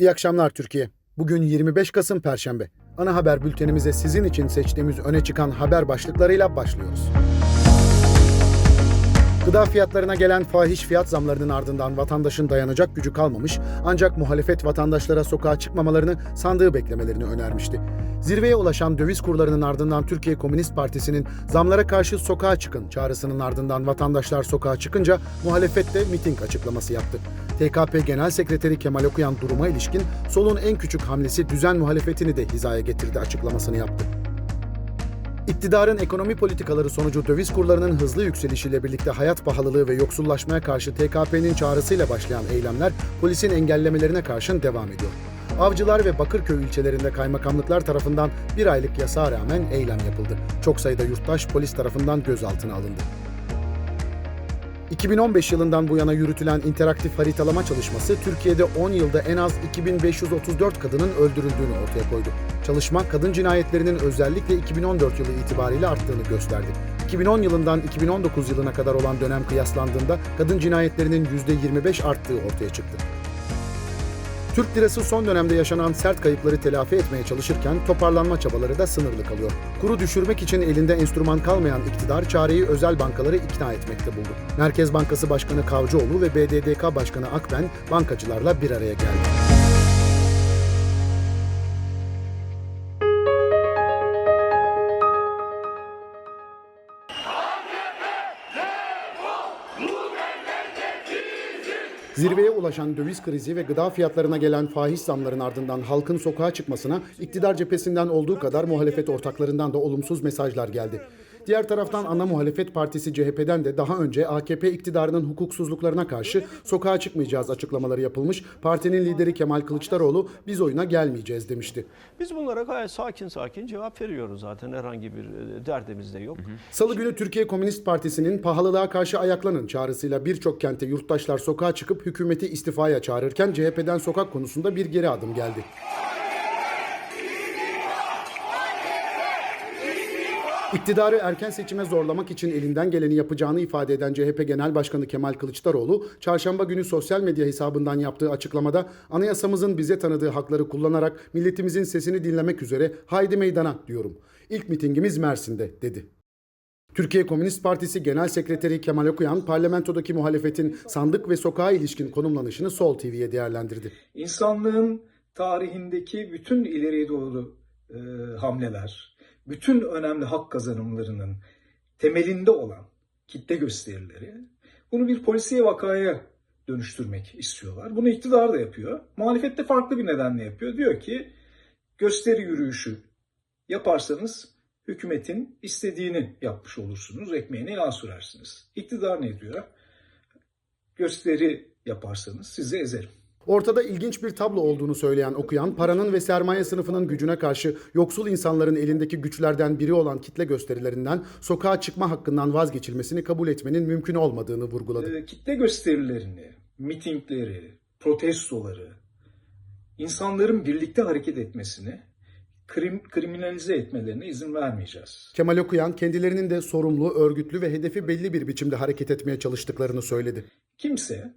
İyi akşamlar Türkiye. Bugün 25 Kasım Perşembe. Ana haber bültenimize sizin için seçtiğimiz öne çıkan haber başlıklarıyla başlıyoruz. Gıda fiyatlarına gelen fahiş fiyat zamlarının ardından vatandaşın dayanacak gücü kalmamış ancak muhalefet vatandaşlara sokağa çıkmamalarını sandığı beklemelerini önermişti. Zirveye ulaşan döviz kurlarının ardından Türkiye Komünist Partisi'nin zamlara karşı sokağa çıkın çağrısının ardından vatandaşlar sokağa çıkınca muhalefet de miting açıklaması yaptı. TKP Genel Sekreteri Kemal Okuyan duruma ilişkin solun en küçük hamlesi düzen muhalefetini de hizaya getirdi açıklamasını yaptı. İktidarın ekonomi politikaları sonucu döviz kurlarının hızlı yükselişiyle birlikte hayat pahalılığı ve yoksullaşmaya karşı TKP'nin çağrısıyla başlayan eylemler polisin engellemelerine karşın devam ediyor. Avcılar ve Bakırköy ilçelerinde kaymakamlıklar tarafından bir aylık yasağa rağmen eylem yapıldı. Çok sayıda yurttaş polis tarafından gözaltına alındı. 2015 yılından bu yana yürütülen interaktif haritalama çalışması Türkiye'de 10 yılda en az 2534 kadının öldürüldüğünü ortaya koydu. Çalışma kadın cinayetlerinin özellikle 2014 yılı itibariyle arttığını gösterdi. 2010 yılından 2019 yılına kadar olan dönem kıyaslandığında kadın cinayetlerinin %25 arttığı ortaya çıktı. Türk lirası son dönemde yaşanan sert kayıpları telafi etmeye çalışırken toparlanma çabaları da sınırlı kalıyor. Kuru düşürmek için elinde enstrüman kalmayan iktidar çareyi özel bankaları ikna etmekte buldu. Merkez Bankası Başkanı Kavcıoğlu ve BDDK Başkanı Akben bankacılarla bir araya geldi. Zirveye ulaşan döviz krizi ve gıda fiyatlarına gelen fahiş zamların ardından halkın sokağa çıkmasına iktidar cephesinden olduğu kadar muhalefet ortaklarından da olumsuz mesajlar geldi. Diğer taraftan ana muhalefet partisi CHP'den de daha önce AKP iktidarının hukuksuzluklarına karşı sokağa çıkmayacağız açıklamaları yapılmış. Partinin lideri Kemal Kılıçdaroğlu biz oyuna gelmeyeceğiz demişti. Biz bunlara gayet sakin sakin cevap veriyoruz zaten herhangi bir e, derdimiz de yok. Salı günü Türkiye Komünist Partisi'nin pahalılığa karşı ayaklanın çağrısıyla birçok kente yurttaşlar sokağa çıkıp hükümeti istifaya çağırırken CHP'den sokak konusunda bir geri adım geldi. İktidarı erken seçime zorlamak için elinden geleni yapacağını ifade eden CHP Genel Başkanı Kemal Kılıçdaroğlu, çarşamba günü sosyal medya hesabından yaptığı açıklamada anayasamızın bize tanıdığı hakları kullanarak milletimizin sesini dinlemek üzere haydi meydana diyorum. İlk mitingimiz Mersin'de dedi. Türkiye Komünist Partisi Genel Sekreteri Kemal Okuyan, parlamentodaki muhalefetin sandık ve sokağa ilişkin konumlanışını Sol TV'ye değerlendirdi. İnsanlığın tarihindeki bütün ileriye doğru e, hamleler, bütün önemli hak kazanımlarının temelinde olan kitle gösterileri bunu bir polisiye vakaya dönüştürmek istiyorlar. Bunu iktidar da yapıyor. Muhalefet de farklı bir nedenle yapıyor. Diyor ki gösteri yürüyüşü yaparsanız hükümetin istediğini yapmış olursunuz. Ekmeğine yağ sürersiniz. İktidar ne diyor? Gösteri yaparsanız sizi ezerim. Ortada ilginç bir tablo olduğunu söyleyen okuyan, paranın ve sermaye sınıfının gücüne karşı yoksul insanların elindeki güçlerden biri olan kitle gösterilerinden sokağa çıkma hakkından vazgeçilmesini kabul etmenin mümkün olmadığını vurguladı. Ee, kitle gösterilerini, mitingleri, protestoları, insanların birlikte hareket etmesini krim, kriminalize etmelerine izin vermeyeceğiz. Kemal Okuyan kendilerinin de sorumlu, örgütlü ve hedefi belli bir biçimde hareket etmeye çalıştıklarını söyledi. Kimse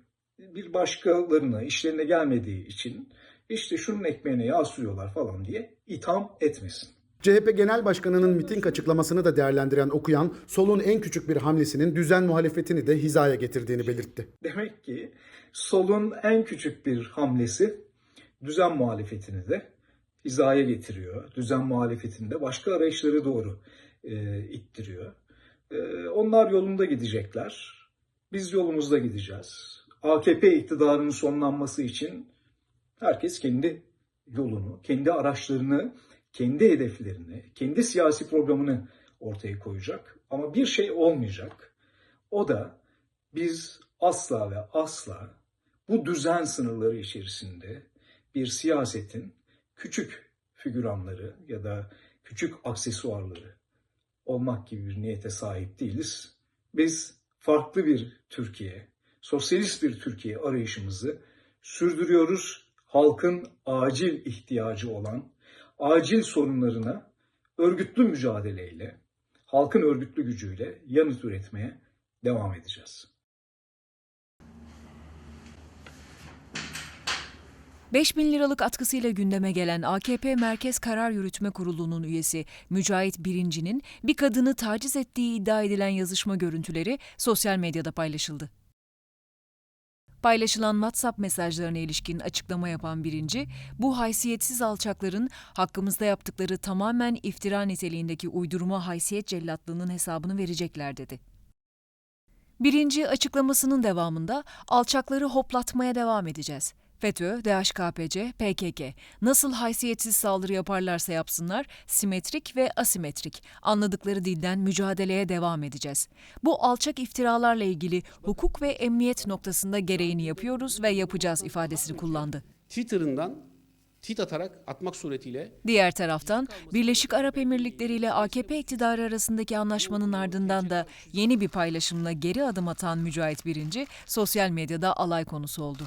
bir başkalarına işlerine gelmediği için işte şunun ekmeğine yağ sürüyorlar falan diye itham etmesin. CHP Genel Başkanı'nın miting açıklamasını da değerlendiren Okuyan, solun en küçük bir hamlesinin düzen muhalefetini de hizaya getirdiğini belirtti. Demek ki solun en küçük bir hamlesi düzen muhalefetini de hizaya getiriyor. Düzen muhalefetini de başka arayışlara doğru e, ittiriyor. E, onlar yolunda gidecekler. Biz yolumuzda gideceğiz. AKP iktidarının sonlanması için herkes kendi yolunu, kendi araçlarını, kendi hedeflerini, kendi siyasi programını ortaya koyacak. Ama bir şey olmayacak. O da biz asla ve asla bu düzen sınırları içerisinde bir siyasetin küçük figüranları ya da küçük aksesuarları olmak gibi bir niyete sahip değiliz. Biz farklı bir Türkiye, sosyalist bir Türkiye arayışımızı sürdürüyoruz. Halkın acil ihtiyacı olan, acil sorunlarına örgütlü mücadeleyle, halkın örgütlü gücüyle yanıt üretmeye devam edeceğiz. 5000 liralık atkısıyla gündeme gelen AKP Merkez Karar Yürütme Kurulu'nun üyesi Mücahit Birinci'nin bir kadını taciz ettiği iddia edilen yazışma görüntüleri sosyal medyada paylaşıldı. Paylaşılan WhatsApp mesajlarına ilişkin açıklama yapan Birinci, bu haysiyetsiz alçakların hakkımızda yaptıkları tamamen iftira niteliğindeki uydurma haysiyet cellatlığının hesabını verecekler dedi. Birinci açıklamasının devamında alçakları hoplatmaya devam edeceğiz. FETÖ, DHKPC, PKK nasıl haysiyetsiz saldırı yaparlarsa yapsınlar simetrik ve asimetrik anladıkları dilden mücadeleye devam edeceğiz. Bu alçak iftiralarla ilgili hukuk ve emniyet noktasında gereğini yapıyoruz ve yapacağız ifadesini kullandı. Twitter'ından tweet atarak atmak suretiyle Diğer taraftan Birleşik Arap Emirlikleri ile AKP iktidarı arasındaki anlaşmanın ardından da yeni bir paylaşımla geri adım atan Mücahit Birinci sosyal medyada alay konusu oldu.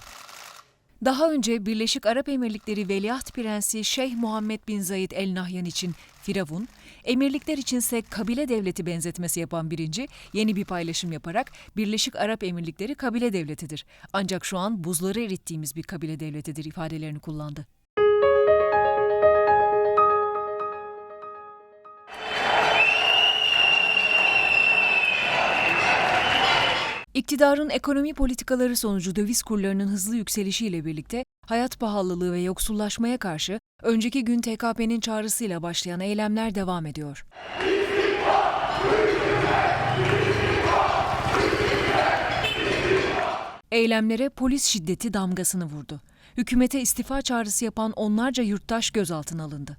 Daha önce Birleşik Arap Emirlikleri Veliaht Prensi Şeyh Muhammed bin Zayed El Nahyan için Firavun, emirlikler içinse kabile devleti benzetmesi yapan birinci yeni bir paylaşım yaparak Birleşik Arap Emirlikleri kabile devletidir. Ancak şu an buzları erittiğimiz bir kabile devletidir ifadelerini kullandı. İktidarın ekonomi politikaları sonucu döviz kurlarının hızlı yükselişiyle birlikte hayat pahalılığı ve yoksullaşmaya karşı önceki gün TKP'nin çağrısıyla başlayan eylemler devam ediyor. Eylemlere polis şiddeti damgasını vurdu. Hükümete istifa çağrısı yapan onlarca yurttaş gözaltına alındı.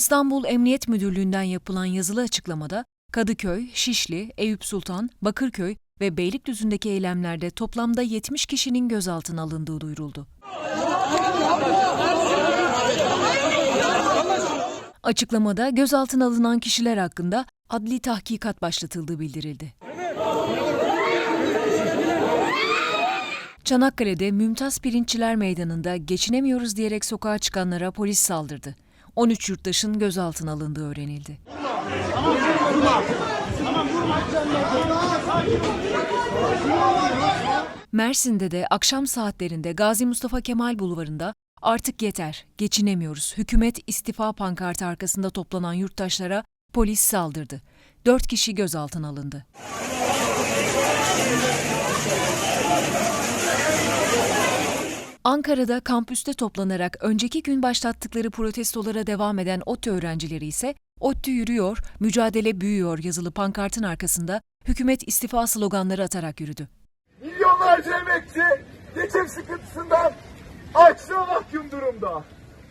İstanbul Emniyet Müdürlüğü'nden yapılan yazılı açıklamada Kadıköy, Şişli, Eyüp Sultan, Bakırköy ve Beylikdüzü'ndeki eylemlerde toplamda 70 kişinin gözaltına alındığı duyuruldu. Açıklamada gözaltına alınan kişiler hakkında adli tahkikat başlatıldığı bildirildi. Çanakkale'de Mümtaz Pirinççiler Meydanı'nda geçinemiyoruz diyerek sokağa çıkanlara polis saldırdı. 13 yurttaşın gözaltına alındığı öğrenildi. Mersin'de de akşam saatlerinde Gazi Mustafa Kemal Bulvarı'nda artık yeter, geçinemiyoruz, hükümet istifa pankartı arkasında toplanan yurttaşlara polis saldırdı. Dört kişi gözaltına alındı. Ankara'da kampüste toplanarak önceki gün başlattıkları protestolara devam eden ODTÜ öğrencileri ise ODTÜ yürüyor, mücadele büyüyor yazılı pankartın arkasında hükümet istifa sloganları atarak yürüdü. Milyonlarca emekçi geçim sıkıntısından aç ve mahkum durumda.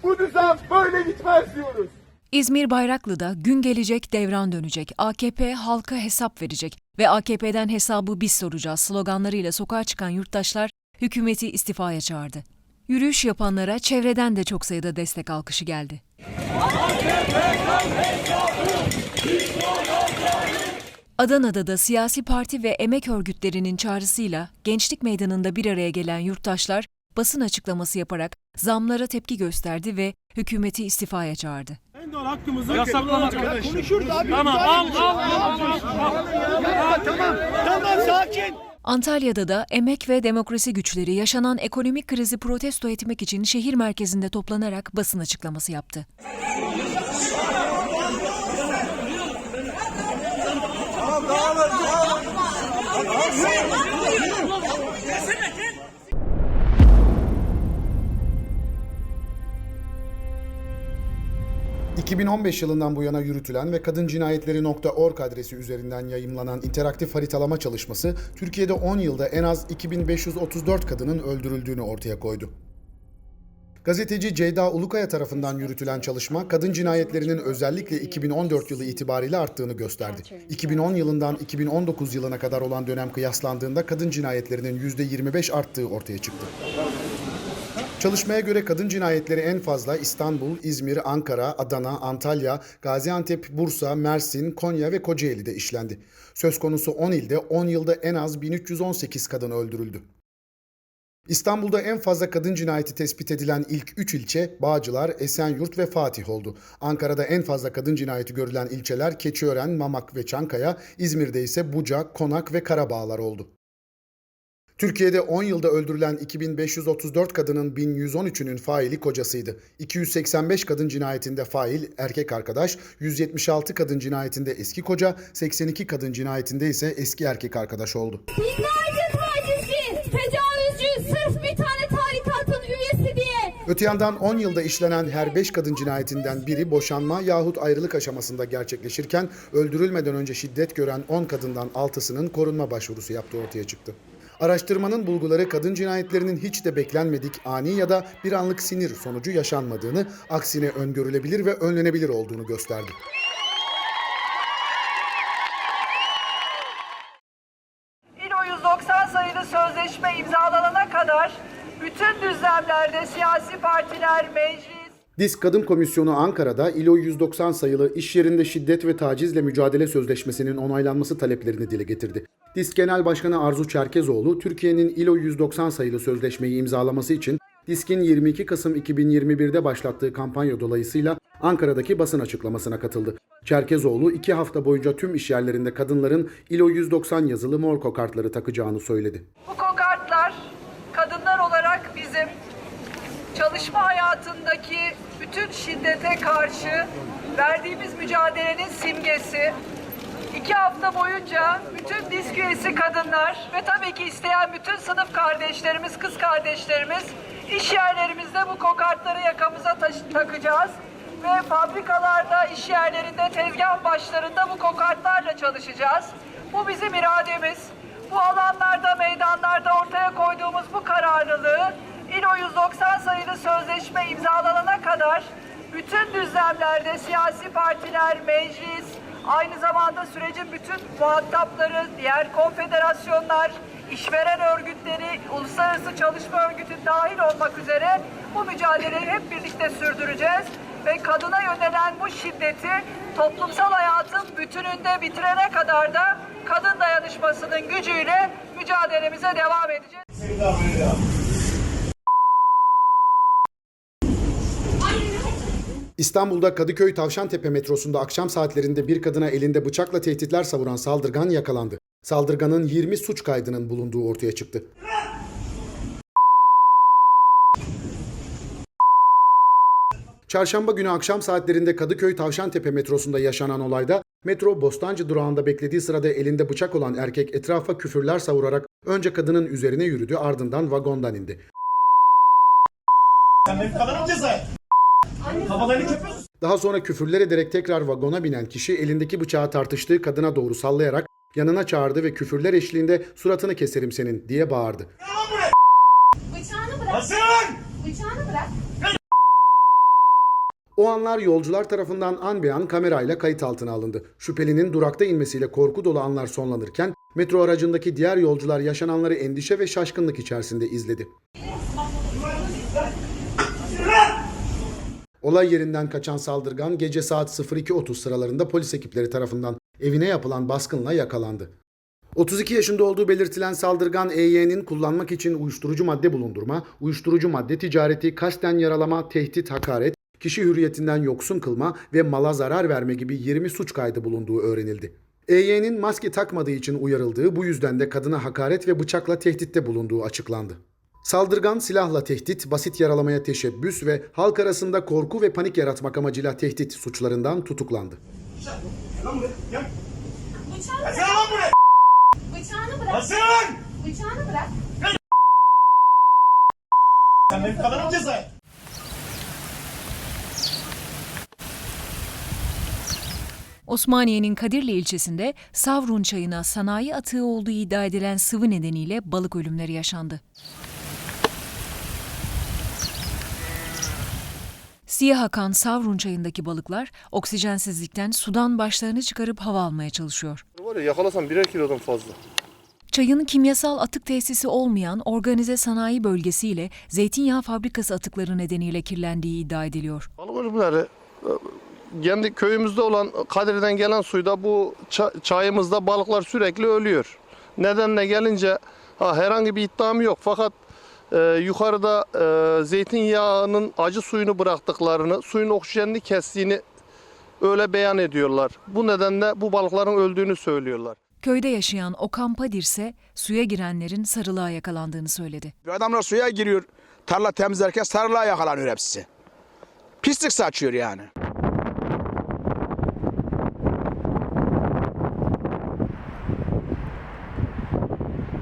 Bu düzen böyle gitmez diyoruz. İzmir Bayraklı'da gün gelecek devran dönecek, AKP halka hesap verecek ve AKP'den hesabı biz soracağız sloganlarıyla sokağa çıkan yurttaşlar hükümeti istifaya çağırdı. Yürüyüş yapanlara çevreden de çok sayıda destek alkışı geldi. Adana'da da siyasi parti ve emek örgütlerinin çağrısıyla Gençlik Meydanı'nda bir araya gelen yurttaşlar basın açıklaması yaparak zamlara tepki gösterdi ve hükümeti istifaya çağırdı. Yasaklamak Konuşuruz abi. Tamam al al al al. Tamam tamam sakin. Antalya'da da emek ve demokrasi güçleri yaşanan ekonomik krizi protesto etmek için şehir merkezinde toplanarak basın açıklaması yaptı. ...2015 yılından bu yana yürütülen ve kadıncinayetleri.org adresi üzerinden yayımlanan interaktif haritalama çalışması... ...Türkiye'de 10 yılda en az 2534 kadının öldürüldüğünü ortaya koydu. Gazeteci Ceyda Ulukaya tarafından yürütülen çalışma, kadın cinayetlerinin özellikle 2014 yılı itibariyle arttığını gösterdi. 2010 yılından 2019 yılına kadar olan dönem kıyaslandığında kadın cinayetlerinin %25 arttığı ortaya çıktı. Çalışmaya göre kadın cinayetleri en fazla İstanbul, İzmir, Ankara, Adana, Antalya, Gaziantep, Bursa, Mersin, Konya ve Kocaeli'de işlendi. Söz konusu 10 ilde 10 yılda en az 1318 kadın öldürüldü. İstanbul'da en fazla kadın cinayeti tespit edilen ilk 3 ilçe Bağcılar, Esenyurt ve Fatih oldu. Ankara'da en fazla kadın cinayeti görülen ilçeler Keçiören, Mamak ve Çankaya, İzmir'de ise Bucak, Konak ve Karabağlar oldu. Türkiye'de 10 yılda öldürülen 2534 kadının 1113'ünün faili kocasıydı. 285 kadın cinayetinde fail erkek arkadaş, 176 kadın cinayetinde eski koca, 82 kadın cinayetinde ise eski erkek arkadaş oldu. Binlerce tacizci, tecavüzcü sırf bir tane tarikatın üyesi diye. Öte yandan 10 yılda işlenen her 5 kadın cinayetinden biri boşanma yahut ayrılık aşamasında gerçekleşirken öldürülmeden önce şiddet gören 10 kadından 6'sının korunma başvurusu yaptığı ortaya çıktı. Araştırmanın bulguları kadın cinayetlerinin hiç de beklenmedik ani ya da bir anlık sinir sonucu yaşanmadığını, aksine öngörülebilir ve önlenebilir olduğunu gösterdi. İLO 190 sayılı sözleşme imzalanana kadar bütün düzlemlerde siyasi partiler, meclis, Disk Kadın Komisyonu Ankara'da ILO 190 sayılı iş yerinde şiddet ve tacizle mücadele sözleşmesinin onaylanması taleplerini dile getirdi. Disk Genel Başkanı Arzu Çerkezoğlu, Türkiye'nin ILO 190 sayılı sözleşmeyi imzalaması için Disk'in 22 Kasım 2021'de başlattığı kampanya dolayısıyla Ankara'daki basın açıklamasına katıldı. Çerkezoğlu iki hafta boyunca tüm iş yerlerinde kadınların ILO 190 yazılı morko kartları takacağını söyledi. bu kokartlar kadınlar olarak bizim çalışma hayatındaki bütün şiddete karşı verdiğimiz mücadelenin simgesi. İki hafta boyunca bütün disk üyesi kadınlar ve tabii ki isteyen bütün sınıf kardeşlerimiz, kız kardeşlerimiz iş yerlerimizde bu kokartları yakamıza takacağız. Ve fabrikalarda, iş yerlerinde, tezgah başlarında bu kokartlarla çalışacağız. Bu bizim irademiz. Bu alanlarda, meydanlarda ortaya koyduğumuz bu kararlılığı İLO 190 sayılı sözleşme imzalanana kadar bütün düzlemlerde siyasi partiler, meclis, aynı zamanda sürecin bütün muhatapları, diğer konfederasyonlar, işveren örgütleri, uluslararası çalışma örgütü dahil olmak üzere bu mücadeleyi hep birlikte sürdüreceğiz ve kadına yönelen bu şiddeti toplumsal hayatın bütününde bitirene kadar da kadın dayanışmasının gücüyle mücadelemize devam edeceğiz. İstanbul'da Kadıköy Tavşantepe metrosunda akşam saatlerinde bir kadına elinde bıçakla tehditler savuran saldırgan yakalandı. Saldırganın 20 suç kaydının bulunduğu ortaya çıktı. Çarşamba günü akşam saatlerinde Kadıköy Tavşantepe metrosunda yaşanan olayda metro Bostancı durağında beklediği sırada elinde bıçak olan erkek etrafa küfürler savurarak önce kadının üzerine yürüdü ardından vagondan indi. Sen benim kadınım ceza. Kafalarını. Daha sonra küfürler ederek tekrar vagona binen kişi elindeki bıçağı tartıştığı kadına doğru sallayarak yanına çağırdı ve küfürler eşliğinde suratını keserim senin diye bağırdı. Bıçağını bırak, Nasıl lan? bıçağını bırak. O anlar yolcular tarafından an be an kamerayla kayıt altına alındı. Şüphelinin durakta inmesiyle korku dolu anlar sonlanırken metro aracındaki diğer yolcular yaşananları endişe ve şaşkınlık içerisinde izledi. Olay yerinden kaçan saldırgan gece saat 02.30 sıralarında polis ekipleri tarafından evine yapılan baskınla yakalandı. 32 yaşında olduğu belirtilen saldırgan EY'nin kullanmak için uyuşturucu madde bulundurma, uyuşturucu madde ticareti, kasten yaralama, tehdit, hakaret, kişi hürriyetinden yoksun kılma ve mala zarar verme gibi 20 suç kaydı bulunduğu öğrenildi. EY'nin maske takmadığı için uyarıldığı bu yüzden de kadına hakaret ve bıçakla tehditte bulunduğu açıklandı. Saldırgan silahla tehdit, basit yaralamaya teşebbüs ve halk arasında korku ve panik yaratmak amacıyla tehdit suçlarından tutuklandı. Bıçağını bırak, bıçağını bırak. Sen benim kadınım ceza. Osmaniye'nin Kadirli ilçesinde Savrun çayına sanayi atığı olduğu iddia edilen sıvı nedeniyle balık ölümleri yaşandı. Siyah akan Savrun çayındaki balıklar oksijensizlikten sudan başlarını çıkarıp hava almaya çalışıyor. Var ya yakalasam birer kilodan fazla. Çayın kimyasal atık tesisi olmayan organize sanayi bölgesiyle zeytinyağı fabrikası atıkları nedeniyle kirlendiği iddia ediliyor. Balık e, kendi köyümüzde olan Kadir'den gelen suyda bu ça- çayımızda balıklar sürekli ölüyor. Nedenle gelince ha, herhangi bir iddiam yok fakat Ee, yukarıda e, zeytinyağının acı suyunu bıraktıklarını, suyun oksijenini kestiğini öyle beyan ediyorlar. Bu nedenle bu balıkların öldüğünü söylüyorlar. Köyde yaşayan Okan Padir ise suya girenlerin sarılığa yakalandığını söyledi. Adamlar suya giriyor. Tarla temizlerken sarılığa yakalanıyor hepsi. Pislik saçıyor yani.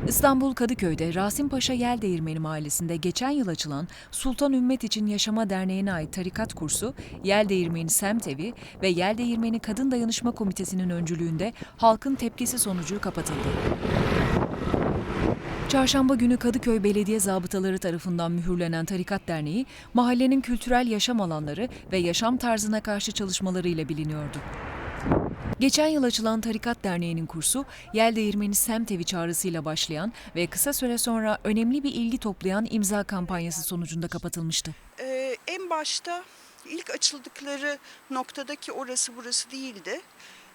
İstanbul Kadıköy'de Rasim Paşa Yel Değirmeni Mahallesi'nde geçen yıl açılan Sultan Ümmet İçin Yaşama Derneği'ne ait tarikat kursu, Yel Değirmeni Semt Evi ve Yel Değirmeni Kadın Dayanışma Komitesi'nin öncülüğünde halkın tepkisi sonucu kapatıldı. Çarşamba günü Kadıköy Belediye Zabıtaları tarafından mühürlenen Tarikat Derneği, mahallenin kültürel yaşam alanları ve yaşam tarzına karşı çalışmalarıyla biliniyordu. Geçen yıl açılan Tarikat Derneği'nin kursu, Yel Değirmeni Semt Evi çağrısıyla başlayan ve kısa süre sonra önemli bir ilgi toplayan imza kampanyası sonucunda kapatılmıştı. Ee, en başta ilk açıldıkları noktadaki orası burası değildi.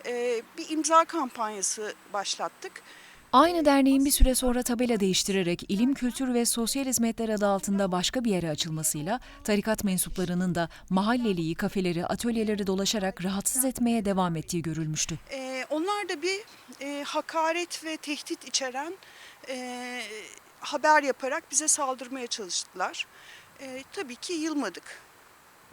Ee, bir imza kampanyası başlattık. Aynı derneğin bir süre sonra tabela değiştirerek İlim Kültür ve Sosyal Hizmetler adı altında başka bir yere açılmasıyla tarikat mensuplarının da mahalleliyi, kafeleri, atölyeleri dolaşarak rahatsız etmeye devam ettiği görülmüştü. Ee, onlar da bir e, hakaret ve tehdit içeren e, haber yaparak bize saldırmaya çalıştılar. E, tabii ki yılmadık,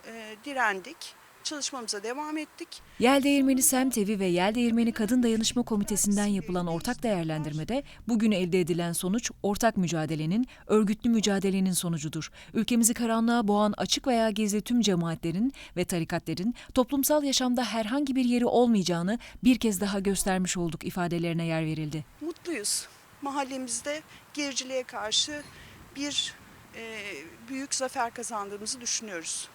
e, direndik, çalışmamıza devam ettik. Yel Değirmeni Evi ve Yel Değirmeni Kadın Dayanışma Komitesi'nden yapılan ortak değerlendirmede bugün elde edilen sonuç ortak mücadelenin, örgütlü mücadelenin sonucudur. Ülkemizi karanlığa boğan açık veya gizli tüm cemaatlerin ve tarikatlerin toplumsal yaşamda herhangi bir yeri olmayacağını bir kez daha göstermiş olduk ifadelerine yer verildi. Mutluyuz. Mahallemizde gericiliğe karşı bir e, büyük zafer kazandığımızı düşünüyoruz.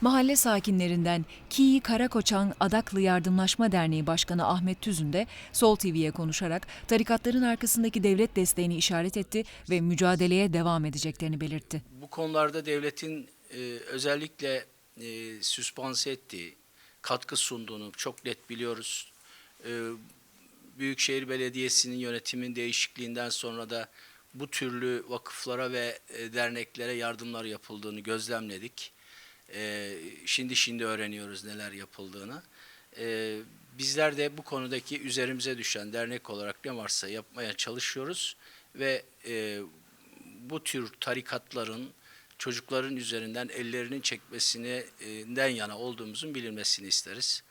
Mahalle sakinlerinden Kiyi Karakoçan Adaklı Yardımlaşma Derneği Başkanı Ahmet Tüzün de Sol TV'ye konuşarak tarikatların arkasındaki devlet desteğini işaret etti ve mücadeleye devam edeceklerini belirtti. Bu konularda devletin e, özellikle e, süspanse ettiği, katkı sunduğunu çok net biliyoruz. E, Büyükşehir Belediyesi'nin yönetimin değişikliğinden sonra da bu türlü vakıflara ve e, derneklere yardımlar yapıldığını gözlemledik. E, şimdi şimdi öğreniyoruz neler yapıldığını. E, bizler de bu konudaki üzerimize düşen dernek olarak ne varsa yapmaya çalışıyoruz ve e, bu tür tarikatların çocukların üzerinden ellerinin çekmesinden yana olduğumuzun bilinmesini isteriz.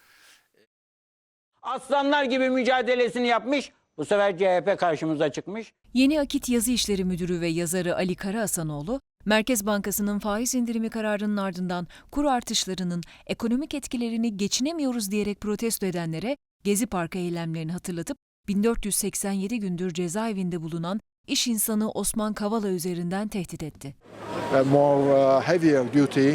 Aslanlar gibi mücadelesini yapmış. Bu sefer CHP karşımıza çıkmış. Yeni Akit Yazı İşleri Müdürü ve yazarı Ali Karahasanoğlu, Merkez Bankası'nın faiz indirimi kararının ardından kur artışlarının ekonomik etkilerini geçinemiyoruz diyerek protesto edenlere Gezi Parkı eylemlerini hatırlatıp 1487 gündür cezaevinde bulunan iş insanı Osman Kavala üzerinden tehdit etti. duty,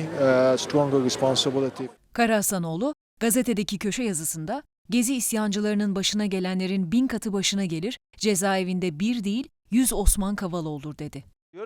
stronger responsibility. Karahasanoğlu, gazetedeki köşe yazısında Gezi isyancılarının başına gelenlerin bin katı başına gelir, cezaevinde bir değil yüz Osman Kavala olur dedi.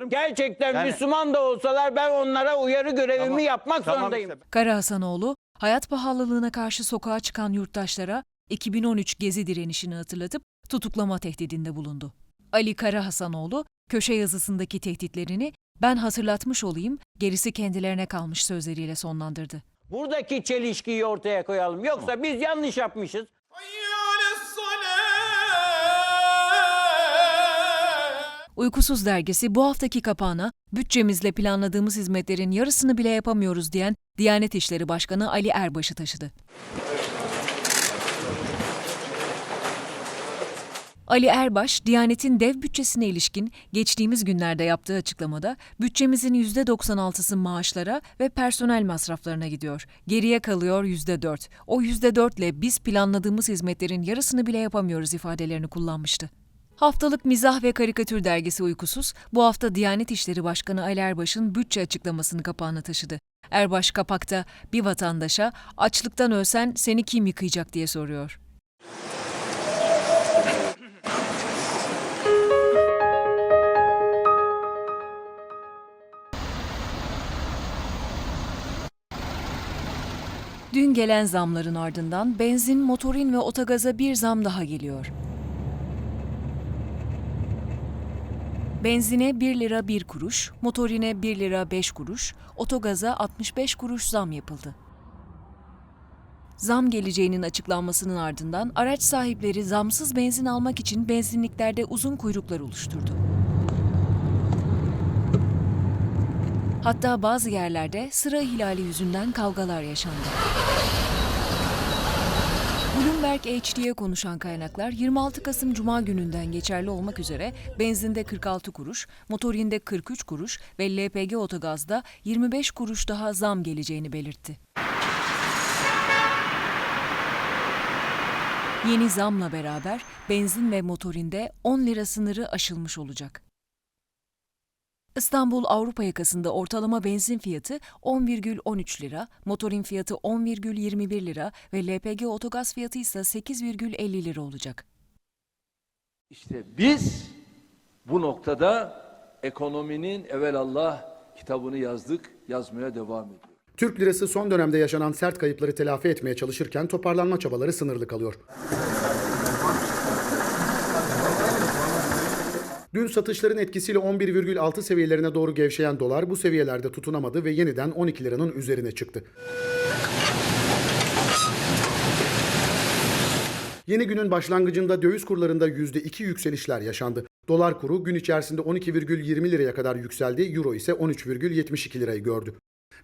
Gerçekten Müslüman da olsalar ben onlara uyarı görevimi yapmak zorundayım. Karahasanoğlu, hayat pahalılığına karşı sokağa çıkan yurttaşlara 2013 Gezi direnişini hatırlatıp tutuklama tehdidinde bulundu. Ali Karahasanoğlu, köşe yazısındaki tehditlerini ben hatırlatmış olayım, gerisi kendilerine kalmış sözleriyle sonlandırdı. Buradaki çelişkiyi ortaya koyalım. Yoksa biz yanlış yapmışız. Uykusuz dergisi bu haftaki kapağına bütçemizle planladığımız hizmetlerin yarısını bile yapamıyoruz diyen Diyanet İşleri Başkanı Ali Erbaş'ı taşıdı. Ali Erbaş, Diyanet'in dev bütçesine ilişkin geçtiğimiz günlerde yaptığı açıklamada bütçemizin %96'sı maaşlara ve personel masraflarına gidiyor. Geriye kalıyor %4. O %4 ile biz planladığımız hizmetlerin yarısını bile yapamıyoruz ifadelerini kullanmıştı. Haftalık mizah ve karikatür dergisi Uykusuz, bu hafta Diyanet İşleri Başkanı Ali Erbaş'ın bütçe açıklamasını kapağına taşıdı. Erbaş kapakta bir vatandaşa açlıktan ölsen seni kim yıkayacak diye soruyor. Dün gelen zamların ardından benzin, motorin ve otogaza bir zam daha geliyor. Benzine 1 lira 1 kuruş, motorine 1 lira 5 kuruş, otogaza 65 kuruş zam yapıldı. Zam geleceğinin açıklanmasının ardından araç sahipleri zamsız benzin almak için benzinliklerde uzun kuyruklar oluşturdu. Hatta bazı yerlerde sıra ihlali yüzünden kavgalar yaşandı. Bloomberg HD'ye konuşan kaynaklar 26 Kasım Cuma gününden geçerli olmak üzere benzinde 46 kuruş, motorinde 43 kuruş ve LPG otogazda 25 kuruş daha zam geleceğini belirtti. Yeni zamla beraber benzin ve motorinde 10 lira sınırı aşılmış olacak. İstanbul Avrupa yakasında ortalama benzin fiyatı 10,13 lira, motorin fiyatı 10,21 lira ve LPG otogaz fiyatı ise 8,50 lira olacak. İşte biz bu noktada ekonominin evelallah kitabını yazdık, yazmaya devam ediyoruz. Türk lirası son dönemde yaşanan sert kayıpları telafi etmeye çalışırken toparlanma çabaları sınırlı kalıyor. Dün satışların etkisiyle 11,6 seviyelerine doğru gevşeyen dolar bu seviyelerde tutunamadı ve yeniden 12 liranın üzerine çıktı. Yeni günün başlangıcında döviz kurlarında %2 yükselişler yaşandı. Dolar kuru gün içerisinde 12,20 liraya kadar yükseldi, euro ise 13,72 lirayı gördü.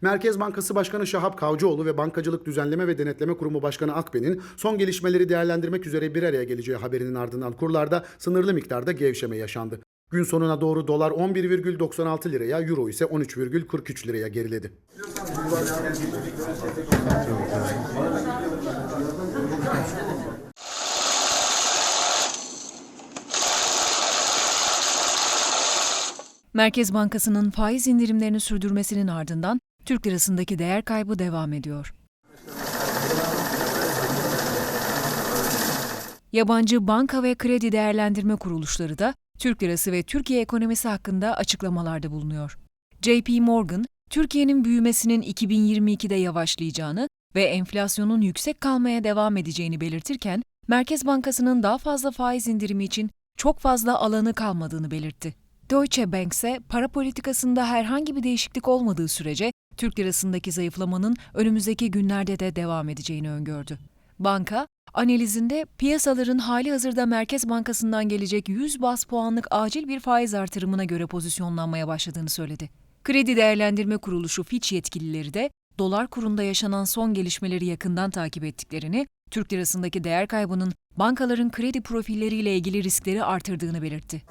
Merkez Bankası Başkanı Şahap Kavcıoğlu ve Bankacılık Düzenleme ve Denetleme Kurumu Başkanı Akben'in son gelişmeleri değerlendirmek üzere bir araya geleceği haberinin ardından kurlarda sınırlı miktarda gevşeme yaşandı. Gün sonuna doğru dolar 11,96 liraya, euro ise 13,43 liraya geriledi. Merkez Bankası'nın faiz indirimlerini sürdürmesinin ardından Türk lirasındaki değer kaybı devam ediyor. Yabancı banka ve kredi değerlendirme kuruluşları da Türk lirası ve Türkiye ekonomisi hakkında açıklamalarda bulunuyor. JP Morgan, Türkiye'nin büyümesinin 2022'de yavaşlayacağını ve enflasyonun yüksek kalmaya devam edeceğini belirtirken, Merkez Bankası'nın daha fazla faiz indirimi için çok fazla alanı kalmadığını belirtti. Deutsche Bank ise para politikasında herhangi bir değişiklik olmadığı sürece Türk lirasındaki zayıflamanın önümüzdeki günlerde de devam edeceğini öngördü. Banka, analizinde piyasaların hali hazırda Merkez Bankası'ndan gelecek 100 bas puanlık acil bir faiz artırımına göre pozisyonlanmaya başladığını söyledi. Kredi Değerlendirme Kuruluşu Fitch yetkilileri de dolar kurunda yaşanan son gelişmeleri yakından takip ettiklerini, Türk lirasındaki değer kaybının bankaların kredi profilleriyle ilgili riskleri artırdığını belirtti.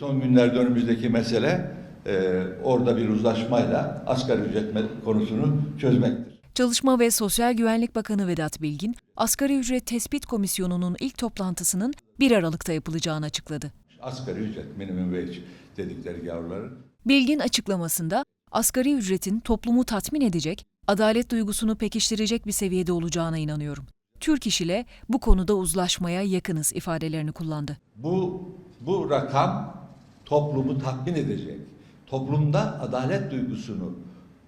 Son günlerde önümüzdeki mesele e, orada bir uzlaşmayla asgari ücret konusunu çözmektir. Çalışma ve Sosyal Güvenlik Bakanı Vedat Bilgin, Asgari Ücret Tespit Komisyonu'nun ilk toplantısının 1 Aralık'ta yapılacağını açıkladı. Asgari ücret, minimum wage dedikleri yavruların. Bilgin açıklamasında asgari ücretin toplumu tatmin edecek, adalet duygusunu pekiştirecek bir seviyede olacağına inanıyorum. Türk İş ile bu konuda uzlaşmaya yakınız ifadelerini kullandı. Bu, bu rakam toplumu tatmin edecek. Toplumda adalet duygusunu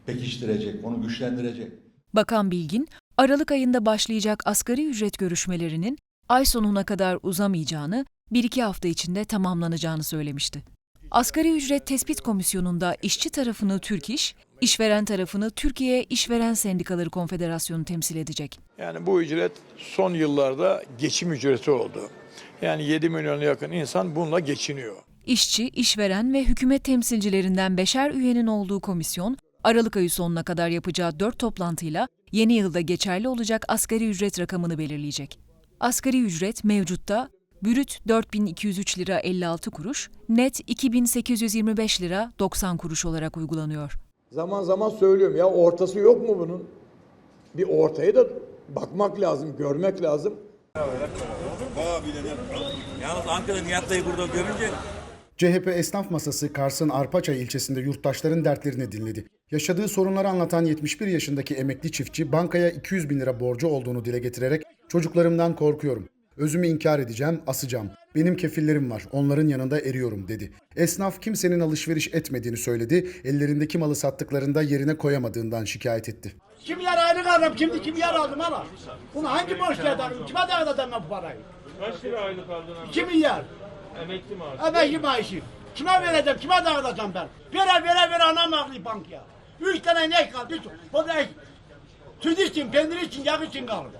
pekiştirecek, onu güçlendirecek. Bakan Bilgin, Aralık ayında başlayacak asgari ücret görüşmelerinin ay sonuna kadar uzamayacağını, bir iki hafta içinde tamamlanacağını söylemişti. Asgari Ücret Tespit Komisyonu'nda işçi tarafını Türk İş, işveren tarafını Türkiye İşveren Sendikaları Konfederasyonu temsil edecek. Yani bu ücret son yıllarda geçim ücreti oldu. Yani 7 milyona yakın insan bununla geçiniyor. İşçi, işveren ve hükümet temsilcilerinden beşer üyenin olduğu komisyon, Aralık ayı sonuna kadar yapacağı dört toplantıyla yeni yılda geçerli olacak asgari ücret rakamını belirleyecek. Asgari ücret mevcutta brüt 4203 lira 56 kuruş, net 2825 lira 90 kuruş olarak uygulanıyor. Zaman zaman söylüyorum ya ortası yok mu bunun? Bir ortaya da bakmak lazım, görmek lazım. Yalnız Ankara Nihat Dayı burada görünce CHP esnaf masası Kars'ın Arpaçay ilçesinde yurttaşların dertlerini dinledi. Yaşadığı sorunları anlatan 71 yaşındaki emekli çiftçi bankaya 200 bin lira borcu olduğunu dile getirerek çocuklarımdan korkuyorum. Özümü inkar edeceğim, asacağım. Benim kefillerim var, onların yanında eriyorum dedi. Esnaf kimsenin alışveriş etmediğini söyledi, ellerindeki malı sattıklarında yerine koyamadığından şikayet etti. Kim yer aylık alırım şimdi kim yer aldım ala. Bunu hangi borç ederim? Kime dağıtacağım ben bu parayı? Kaç lira aylık aldın abi? 2 milyar. Emekli maaşı. Emekli maaşı. Kime vereceğim? Kime dağıtacağım ben? Vere vere vere anam ağlıyor bankaya. Üç tane inek kaldı. O da süt için, peynir için, yağ için kaldı.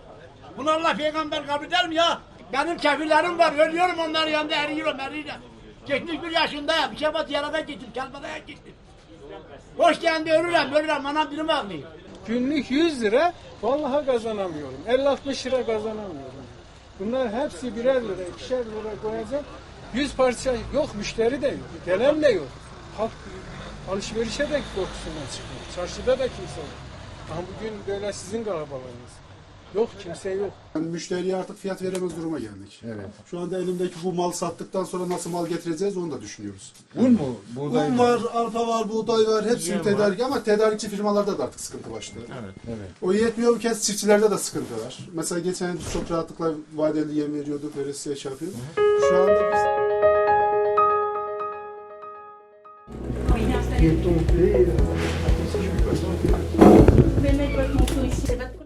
Bunu Allah peygamber kabul eder mi ya? Benim kefillerim var. Ölüyorum onların yanında eriyorum eriyorum. 71 yaşındayım. Bir şey bak yarada gittim. Kelbadaya gittim. Boş geldi ölürüm ölürüm. Anam dilim ağlıyor. Günlük 100 lira vallahi kazanamıyorum. 50-60 lira kazanamıyorum. Bunlar hepsi birer lira, ikişer lira koyacak. 100 parça yok, müşteri de yok. Gelen de yok. Halk alışverişe de korkusundan çıkıyor. Çarşıda da kimse yok. Ama bugün böyle sizin kalabalığınız. Yok kimse yok. Yani müşteriye artık fiyat veremez duruma geldik. Evet. Şu anda elimdeki bu mal sattıktan sonra nasıl mal getireceğiz onu da düşünüyoruz. Un mu? Buğday Un var, arpa var, buğday var, hepsinin Güzel var. tedarik ama tedarikçi firmalarda da artık sıkıntı başladı. Evet. Evet. O yetmiyor bir kez çiftçilerde de sıkıntı var. Mesela geçen yıl çok rahatlıkla vadeli yem veriyorduk, veresiye şey yapıyorduk. Şu anda biz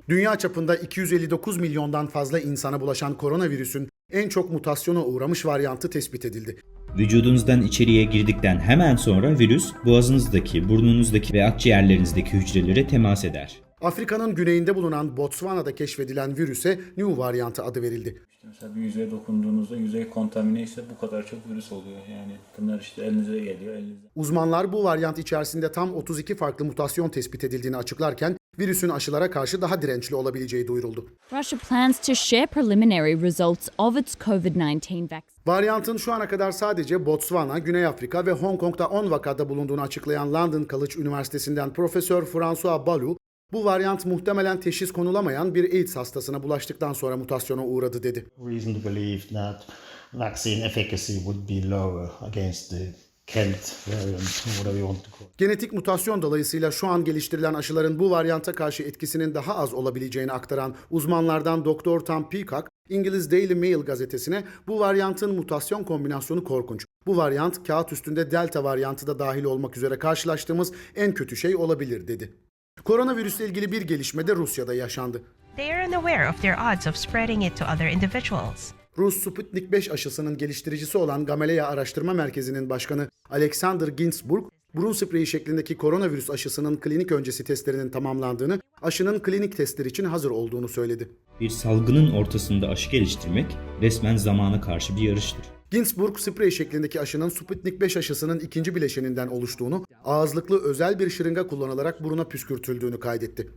Dünya çapında 259 milyondan fazla insana bulaşan koronavirüsün en çok mutasyona uğramış varyantı tespit edildi. Vücudunuzdan içeriye girdikten hemen sonra virüs boğazınızdaki, burnunuzdaki ve akciğerlerinizdeki hücrelere temas eder. Afrika'nın güneyinde bulunan Botswana'da keşfedilen virüse New varyantı adı verildi. Mesela bir yüzeye dokunduğunuzda yüzey kontamine ise bu kadar çok virüs oluyor. Yani bunlar işte elinize geliyor. Elinize. Uzmanlar bu varyant içerisinde tam 32 farklı mutasyon tespit edildiğini açıklarken virüsün aşılara karşı daha dirençli olabileceği duyuruldu. Russia plans to share preliminary results of its COVID-19 vaccine. Varyantın şu ana kadar sadece Botswana, Güney Afrika ve Hong Kong'da 10 vakada bulunduğunu açıklayan London College Üniversitesi'nden Profesör François Balou, bu varyant muhtemelen teşhis konulamayan bir AIDS hastasına bulaştıktan sonra mutasyona uğradı dedi. reason to believe that vaccine efficacy would be lower against the Kent whatever you want to call. Genetik mutasyon dolayısıyla şu an geliştirilen aşıların bu varyanta karşı etkisinin daha az olabileceğini aktaran uzmanlardan Dr. Tom Peacock, İngiliz Daily Mail gazetesine bu varyantın mutasyon kombinasyonu korkunç. Bu varyant kağıt üstünde delta varyantı da dahil olmak üzere karşılaştığımız en kötü şey olabilir dedi. Koronavirüsle ilgili bir gelişme de Rusya'da yaşandı. They are unaware of their odds of spreading it to other individuals. Rus Sputnik 5 aşısının geliştiricisi olan Gamaleya Araştırma Merkezi'nin başkanı Alexander Ginsburg, burun spreyi şeklindeki koronavirüs aşısının klinik öncesi testlerinin tamamlandığını, aşının klinik testler için hazır olduğunu söyledi. Bir salgının ortasında aşı geliştirmek resmen zamana karşı bir yarıştır. Ginsburg, sprey şeklindeki aşının Sputnik 5 aşısının ikinci bileşeninden oluştuğunu, ağızlıklı özel bir şırınga kullanılarak buruna püskürtüldüğünü kaydetti.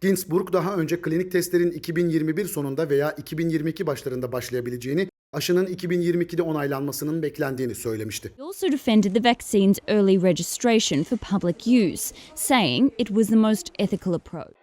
Ginsburg daha önce klinik testlerin 2021 sonunda veya 2022 başlarında başlayabileceğini, aşının 2022'de onaylanmasının beklendiğini söylemişti. He also defended the vaccine's early registration for public use, saying it was the most ethical approach.